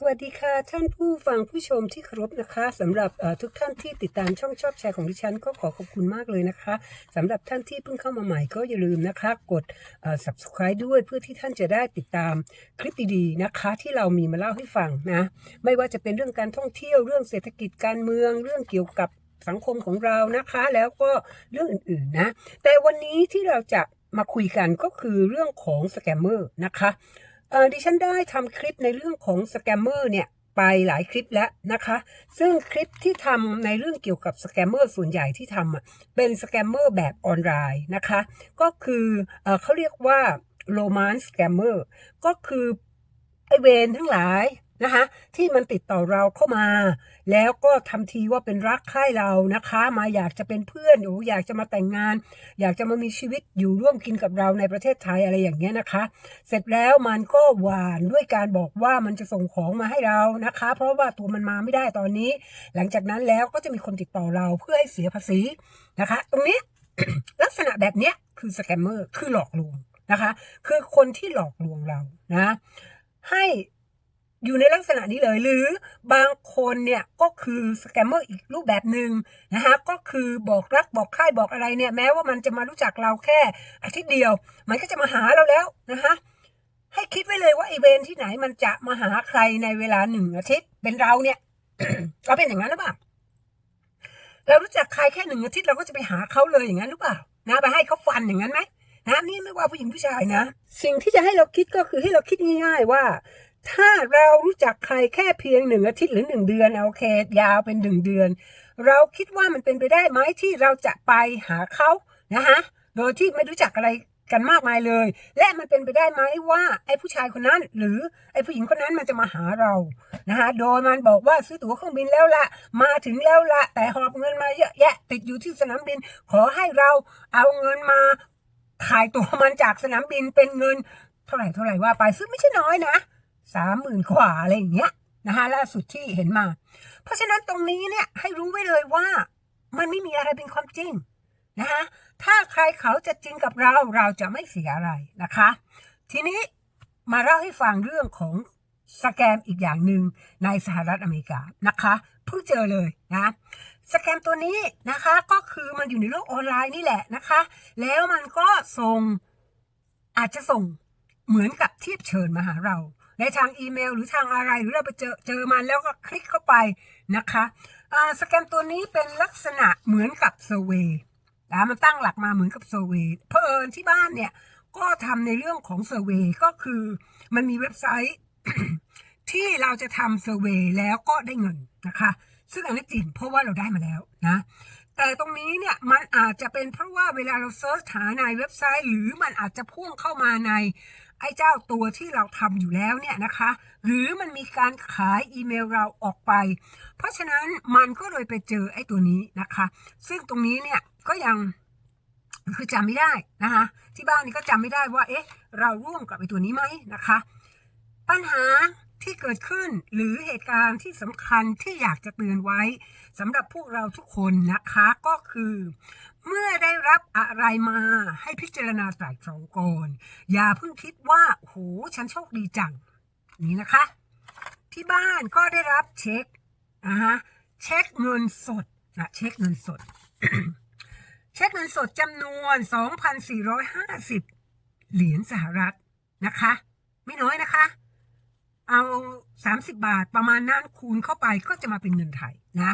สวัสดีค่ะท่านผู้ฟังผู้ชมที่เคารพนะคะสำหรับทุกท่านที่ติดตามช่องชอบแชร์ของดิฉัน ก็ขอขอบคุณมากเลยนะคะสำหรับท่านที่เพิ่งเข้ามาใหม่ก็อย่าลืมนะคะ กด subscribe ด้วยเพื่อที่ท่านจะได้ติดตามคลิปดีๆนะคะ ที่เรามีมาเล่าให้ฟังนะ ไม่ว่าจะเป็นเรื่องการท่องเที่ยวเรื่องเศรษฐกิจการเมืองเรื่องเกี่ยวกับสังคมของเรานะคะ แล้วก็เรื่องอื่นๆนะ แต่วันนี้ที่เราจะมาคุยกันก็คือเรื่องของสแกมเมอร์นะคะ ดิฉันได้ทำคลิปในเรื่องของสแกมเมอร์เนี่ยไปหลายคลิปแล้วนะคะ ซึ่งคลิปที่ทำในเรื่องเกี่ยวกับสแกมเมอร์ส่วนใหญ่ที่ทำอะเป็นสแกมเมอร์แบบออนไลน์นะคะ ก็คือเออเขาเรียกว่าโรแมานสแกมเมอร์ก็คือไอเวนทั้งหลาย นะคะที่มันติดต่อเราเข้ามา แล้วก็ทำทีว่าเป็นรักใคร่เรานะคะ มาอยากจะเป็นเพื่อนโอ้อยากจะมาแต่งงาน อยากจะมามีชีวิตอยู่ร่วมกินกับเราในประเทศไทยอะไรอย่างเงี้ยนะคะ เสร็จแล้วมันก็หวานด้วยการบอกว่ามันจะส่งของมาให้เรานะคะ เพราะว่าตัวมันมาไม่ได้ตอนนี้ หลังจากนั้นแล้วก็จะมีคนติดต่อเราเพื่อให้เสียภาษีนะคะ ตรงนี้ลักษณะแบบเนี้ยคือสแกมเมอร์คือหลอกลวงนะคะ คือคนที่หลอกลวงเรานะ ให้ อยู่ในลักษณะนี้เลย หรือบางคนเนี่ยก็คือสแกมเมอร์อีกรูปแบบหนึ่งนะคะก็คือบอกรักบอกใคร่บอกอะไรเนี่ยแม้ว่ามันจะมารู้จักเราแค่อาทิตย์เดียว มันก็จะมาหาเราแล้วนะคะให้คิดไว้เลยว่าไอเวนที่ไหนมันจะมาหาใครในเวลาหนึ่งอาทิตย์เป็นเราเนี่ยเราเป็นอย่างนั้นหรือเปล่าเรารู้จักใครแค่หนึ่งอาทิตย์เราก็จะไปหาเขาเลยอย่างนั้นหรือเปล่านะไปให้เขาฟันอย่างนั้นไหมนะนี่ไม่ว่าผู้หญิงผู้ชายนะ สิ่งที่จะให้เราคิดก็คือให้เราคิดง่าย ๆ ว่า ถ้าเรารู้จักใครแค่เพียงหนึ่งอาทิตย์หรือหนึ่งเดือนโอเค ยาวเป็นหนึ่งเดือน เราคิดว่ามันเป็นไปได้ไหมที่เราจะไปหาเขานะฮะโดยที่ไม่รู้จักอะไรกันมากมายเลย และมันเป็นไปได้ไหมว่าไอ้ผู้ชายคนนั้น หรือไอ้ผู้หญิงคนนั้นมันจะมาหาเรานะคะโดยมันบอกว่าซื้อตั๋วเครื่องบินแล้วละมาถึงแล้วละแต่หอบเงินมาเยอะแยะ ติดอยู่ที่สนามบิน ขอให้เราเอาเงินมาขายตัวมันจากสนามบินเป็นเงิน เท่าไหร่เท่าไหร่ว่าไปซึ่งไม่ใช่น้อยนะ สามหมื่นกว่าอะไรอย่างเงี้ยนะคะล่าสุดที่เห็นมา เพราะฉะนั้นตรงนี้เนี่ยให้รู้ไว้เลยว่ามันไม่มีอะไรเป็นความจริงนะคะถ้าใครเขาจะจริงกับเราเราจะไม่เสียอะไรนะคะ ทีนี้มาเล่าให้ฟังเรื่องของสแกมอีกอย่างหนึ่งในสหรัฐอเมริกานะคะเพิ่งเจอเลยนะสแกมตัวนี้นะคะก็คือมันอยู่ในโลกออนไลน์นี่แหละนะคะ แล้วมันก็ส่งอาจจะส่งเหมือนกับเทียบเชิญมาหาเรา ในทางอีเมล หรือทางอะไรหรือเราไปเจอเจอมันแล้วก็คลิกเข้าไปนะคะสแกมตัวนี้เป็นลักษณะเหมือนกับเซอร์เวย์นะมันตั้งหลักมาเหมือนกับเซอร์เวเพอเอิญที่บ้านเนี่ยก็ทำในเรื่องของเซอร์เวก็คือมันมีเว็บไซต์ที่เราจะทำเซอร์เวยแล้วก็ได้เงินนะคะ ซึ่งอันนี้จริงเพราะว่าเราได้มาแล้วนะ แต่ตรงนี้เนี่ยมันอาจจะเป็นเพราะว่าเวลาเราเซิร์ชหาในเว็บไซต์ หรือมันอาจจะพ่วงเข้ามาใน ไอ้เจ้าตัวที่เราทำอยู่แล้วเนี่ยนะคะ หรือมันมีการขายอีเมลเราออกไป เพราะฉะนั้นมันก็เลยไปเจอไอ้ตัวนี้นะคะ ซึ่งตรงนี้เนี่ยก็ยังคือจำไม่ได้นะคะที่บ้านนี่ก็จำไม่ได้ว่าเอ๊ะเราร่วมกับไอ้ตัวนี้ไหมนะคะ ปัญหา ที่เกิดขึ้นหรือเหตุการณ์ที่สำคัญที่อยากจะเตือนไว้สำหรับพวกเราทุกคนนะคะก็คือ เมื่อได้รับอะไรมาให้พิจารณาไตรตรองก่อนอย่าเพิ่งคิดว่าโอ้โหฉันโชคดีจัง นี่นะคะ ที่บ้านก็ได้รับเช็คนะฮะเช็คเงินสดนะเช็คเงินสด เช็คเงินสดจำนวน 2,450 เหรียญสหรัฐนะคะ ไม่น้อยนะคะ เอา 30 บาทประมาณนั้นคูณเข้าไปก็จะมาเป็นเงินไทยนะ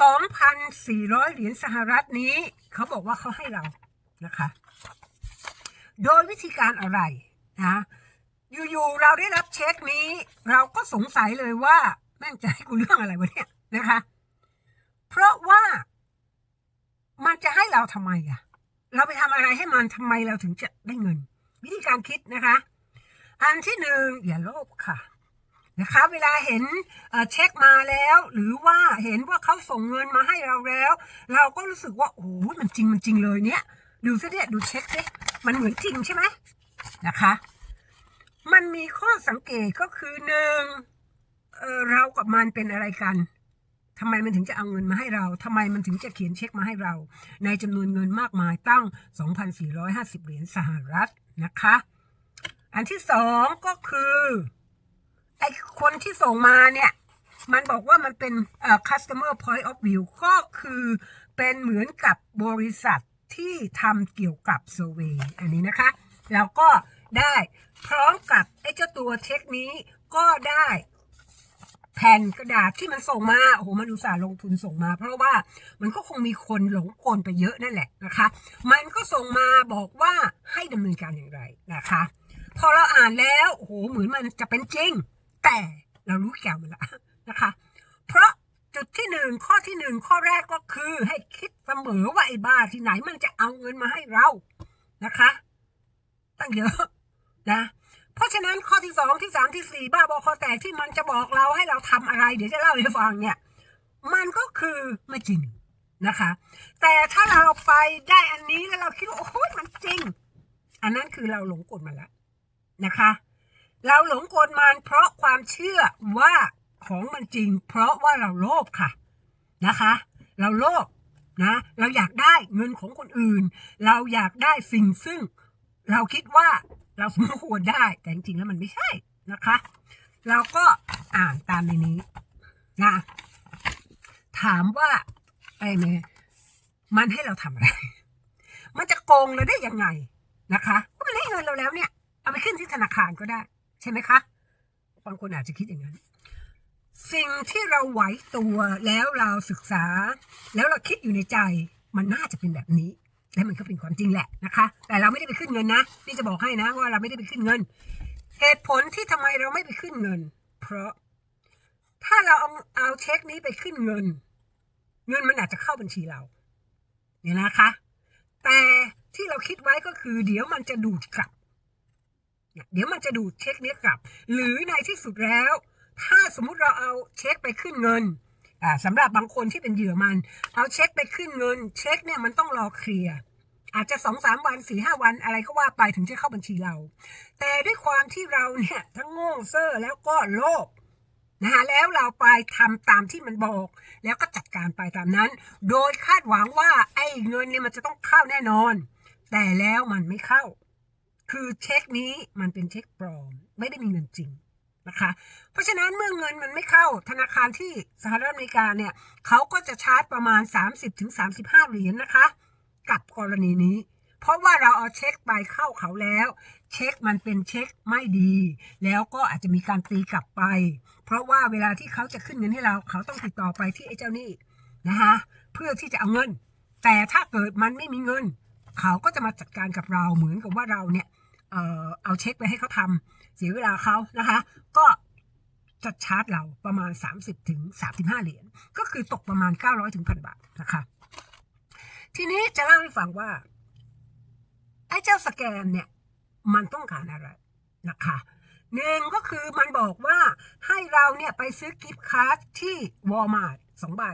2,400 เหรียญสหรัฐนี้ เขาบอกว่าเขาให้เรานะคะ โดยวิธีการอะไรนะอยู่ๆเราได้รับเช็คนี้ เราก็สงสัยเลยว่าแม่งจะให้กูเรื่องอะไรวะเนี่ยนะคะ เพราะว่ามันจะให้เราทำไมอะเราไปทำอะไรให้มันทำไมเราถึงจะได้เงิน วิธีการคิดนะคะ อันที่หนึ่งอย่าโลภค่ะนะคะเวลาเห็นเช็คมาแล้ว หรือว่าเห็นว่าเขาส่งเงินมาให้เราแล้ว เราก็รู้สึกว่าโอ้โหมันจริงมันจริงเลยเนี่ย ดูซิเนี่ยดูเช็คสิมันเหมือนจริงใช่ไหมนะคะ มันมีข้อสังเกตก็คือหนึ่งเเรากับมันเป็นอะไรกันทำไมมันถึงจะเอาเงินมาให้เราทำไมมันถึงจะเขียนเช็คมาให้เรา ในจำนวนเงินมากมายตั้ง 2,450 เหรียญสหรัฐนะคะ อันที่สองก็คือไอคนที่ส่งมาเนี่ย มันบอกว่ามันเป็นเอ่อ customer point of view ก็คือเป็นเหมือนกับบริษัทที่ทำเกี่ยวกับ survey อันนี้นะคะ แล้วก็ได้พร้อมกับไอ้เจ้าตัวเช็คนี้ก็ได้แผ่นกระดาษที่มันส่งมา โอ้โห มันอุตส่าห์ลงทุนส่งมา เพราะว่ามันก็คงมีคนหลงกลไปเยอะนั่นแหละนะคะ มันก็ส่งมาบอกว่าให้ดำเนินการอย่างไรนะคะ พอเราอ่านแล้วโอ้โหเหมือนมันจะเป็นจริง แต่เรารู้แก่มันละนะคะ เพราะจุดที่หนึ่งข้อที่หนึ่งข้อแรกก็คือให้คิดเสมอว่าไอ้บ้าที่ไหนมันจะเอาเงินมาให้เรานะคะ ตั้งเยอะนะเพราะฉะนั้นข้อที่สองที่สามที่สี่บ้าบอคอแตกที่มันจะบอกเราให้เราทำอะไร เดี๋ยวจะเล่าให้ฟังเนี่ย มันก็คือไม่จริงนะคะ แต่ถ้าเราไปได้อันนี้แล้วเราคิดว่าโอ้โหมันจริง อันนั้นคือเราหลงกลมันแล้ว นะคะ เราหลงกลมันเพราะความเชื่อว่าของมันจริง เพราะว่าเราโลภค่ะนะคะ เราโลภนะเราอยากได้เงินของคนอื่น เราอยากได้สิ่งซึ่ง เราคิดว่าเราสมควรได้แต่จริงๆแล้วมันไม่ใช่นะคะ เราก็อ่านตามในนี้นะ ถามว่าไอ้เมยมันให้เราทำอะไร มันจะโกงเราได้ยังไงนะคะก็มันให้เงินเราแล้วเนี่ย เอาไปขึ้นที่ธนาคารก็ได้ ใช่ไหมคะบางคนอาจจะคิดอย่างนั้น สิ่งที่เราไหวตัวแล้วเราศึกษา แล้วเราคิดอยู่ในใจ มันน่าจะเป็นแบบนี้ และมันก็เป็นความจริงแหละนะคะ แต่เราไม่ได้ไปขึ้นเงินนะนี่จะบอกให้นะว่าเราไม่ได้ไปขึ้นเงิน เหตุผลที่ทำไมเราไม่ไปขึ้นเงิน เพราะ ถ้าเราเอาเอาเช็คนี้ไปขึ้นเงิน เงินมันอาจจะเข้าบัญชีเราเนี่ยนะคะ แต่ที่เราคิดไว้ก็คือ เดี๋ยวมันจะดูดกลับ เนี่ยเดี๋ยวมันจะดูดเช็คนี้กลับ หรือในที่สุดแล้ว ถ้าสมมุติเราเอาเช็คไปขึ้นเงินอ่าสำหรับบางคนที่เป็นเหยื่อมัน เอาเช็คไปขึ้นเงิน เช็คเนี่ยมันต้องรอเคลียร์อาจจะสองสามวันสี่ห้าวันอะไรก็ว่าไปถึงจะเข้าบัญชีเรา แต่ด้วยความที่เราเนี่ยทั้งโง่เซ่อแล้วก็โลภนะคะแล้วเราไปทำตามที่มันบอก แล้วก็จัดการไปตามนั้น โดยคาดหวังว่าไอ้เงินเนี่ยมันจะต้องเข้าแน่นอน แต่แล้วมันไม่เข้า คือเช็คนี้มันเป็นเช็คปลอม ไม่ได้มีเงินจริงนะคะ เพราะฉะนั้นเมื่อเงินมันไม่เข้าธนาคารที่สหรัฐอเมริกาเนี่ยเขาก็จะชาร์จประมาณ 30-35 เหรียญนะคะ กับกรณีนี้ เพราะว่าเราเอาเช็คไปเข้าเขาแล้ว เช็คมันเป็นเช็คไม่ดี แล้วก็อาจจะมีการตีกลับไป เพราะว่าเวลาที่เขาจะขึ้นเงินให้เราเขาต้องติดต่อไปที่ไอ้เจ้านี้นะคะเพื่อที่จะเอาเงิน แต่ถ้าเกิดมันไม่มีเงิน เขาก็จะมาจัดการกับเราเหมือนกับว่าเราเนี่ย เออเอาเช็คไปให้เขาทำเสียเวลาเขานะคะ ก็จะชาร์จเราประมาณ 30ถึง35 เหรียญก็คือตกประมาณ 900ถึงพันบาทนะคะ ทีนี้จะเล่าให้ฟังว่า ไอ้เจ้าสแกนเนี่ย มันต้องการอะไรนะคะหนึ่งก็คือมันบอกว่าให้เราเนี่ยไปซื้อกิฟต์การ์ดที่วอลมาร์ทสองใบ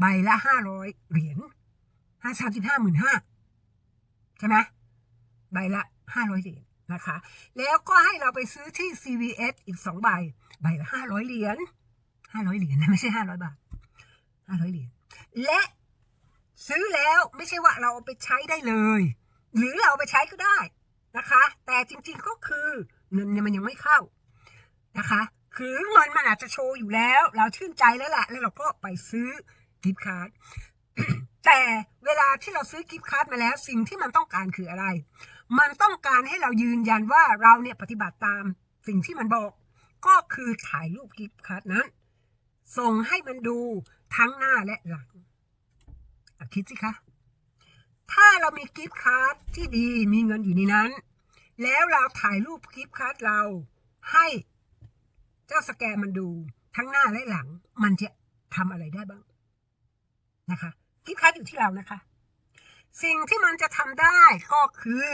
ใบละห้าร้อยเหรียญห้าสามสิบห้าหมื่นห้าใช่ไหมใบละ ห้าร้อยเหรียญนะคะ แล้วก็ให้เราไปซื้อที่ CVS อีกสองใบ ใบละห้าร้อยเหรียญห้าร้อยเหรียญนะไม่ใช่ห้าร้อยบาทห้าร้อยเหรียญ และซื้อแล้วไม่ใช่ว่าเราเอาไปใช้ได้เลย หรือเราเอาไปใช้ก็ได้นะคะ แต่จริงๆก็คือเงินเนี่ยมันยังไม่เข้านะคะคือเงินมันอาจจะโชว์อยู่แล้ว เราชื่นใจแล้วแหละแล้วเราก็ไปซื้อกิฟต์การ์ดแต่ เวลาที่เราซื้อกิฟต์การ์มาแล้ว สิ่งที่มันต้องการคืออะไร มันต้องการให้เรายืนยันว่าเราเนี่ยปฏิบัติตามสิ่งที่มันบอก ก็คือถ่ายรูปกิฟต์การ์นั้น ส่งให้มันดูทั้งหน้าและหลังคิดสิคะถ้าเรามีกิฟต์การ์ที่ดีมีเงินอยู่ในนั้น แล้วเราถ่ายรูปกิฟต์การ์เราให้เจ้าสแกนมันดูทั้งหน้าและหลัง มันจะทำอะไรได้บ้างนะคะ กิฟต์การ์ดอยู่ที่เรานะคะ สิ่งที่มันจะทำได้ก็คือ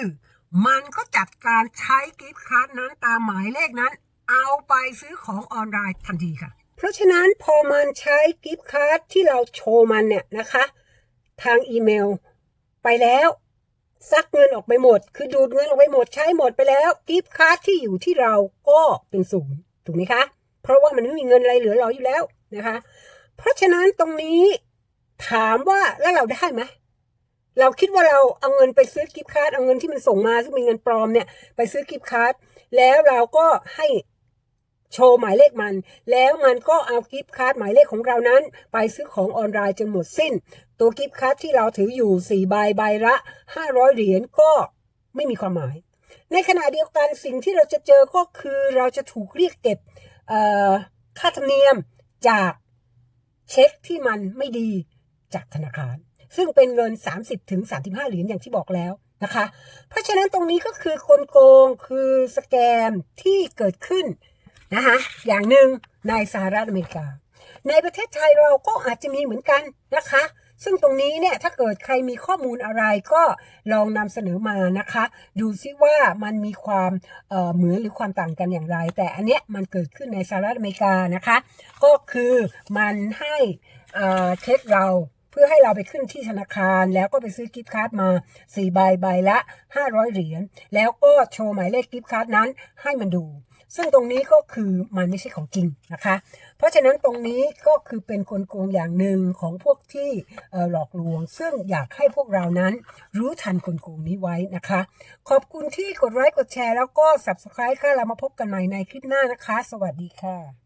มันก็จัดการใช้กิฟต์การ์ดนั้นตามหมายเลขนั้น เอาไปซื้อของออนไลน์ทันทีค่ะ เพราะฉะนั้นพอมันใช้กิฟต์การ์ดที่เราโชว์มันเนี่ยนะคะ ทางอีเมลไปแล้วซักเงินออกไปหมด คือดูดเงินออกไปหมดใช้หมดไปแล้วกิฟต์การ์ดที่อยู่ที่เราก็เป็นศูนย์ถูกไหมคะ เพราะว่ามันไม่มีเงินอะไรเหลือราอยู่แล้วนะคะ เพราะฉะนั้นตรงนี้ ถามว่าแล้วเราได้ไหมเราคิดว่าเราเอาเงินไปซื้อกิฟต์การ์ดเอาเงินที่มันส่งมาซึ่งเป็นเงินปลอมเนี่ยไปซื้อกิฟต์การ์ดแล้วเราก็ให้โชว์หมายเลขมัน แล้วมันก็เอากิฟต์การ์ดหมายเลขของเรานั้น ไปซื้อของออนไลน์จนหมดสิ้น ตัวกิฟต์การ์ดที่เราถืออยู่ 4 ใบใบละ 500 เหรียญก็ไม่มีความหมาย ในขณะเดียวกันสิ่งที่เราจะเจอก็คือเราจะถูกเรียกเก็บค่าธรรมเนียมจากเช็คที่มันไม่ดี จากธนาคาร ซึ่งเป็นเงิน 30ถึง35 เหรียญอย่างที่บอกแล้วนะคะ เพราะฉะนั้นตรงนี้ก็คือกลโกงคือสแกมที่เกิดขึ้นนะคะอย่างหนึ่งในสหรัฐอเมริกา ในประเทศไทยเราก็อาจจะมีเหมือนกันนะคะ ซึ่งตรงนี้เนี่ยถ้าเกิดใครมีข้อมูลอะไรก็ลองนำเสนอมานะคะ ดูซิว่ามันมีความเเหมือนหรือความต่างกันอย่างไร แต่อันเนี้ยมันเกิดขึ้นในสหรัฐอเมริกานะคะ ก็คือมันให้เเช็คเรา พื่อให้เราไปขึ้นที่ธนาคารแล้วก็ไปซื้อกิฟต์การ์ดมา4ใบใบละ 500 เหรียญแล้วก็โชว์หมายเลขกิฟต์การ์ดนั้นให้มันดู ซึ่งตรงนี้ก็คือมันไม่ใช่ของจริงนะคะ เพราะฉะนั้นตรงนี้ก็คือเป็นกลโกงอย่างหนึ่งของพวกที่หลอกลวง ซึ่งอยากให้พวกเรานั้นรู้ทันกลโกงนี้ไว้นะคะ ขอบคุณที่กดไลค์กดแชร์แล้วก็ subscribe ค่ะเรามาพบกันใหม่ในคลิปหน้านะคะ สวัสดีค่ะ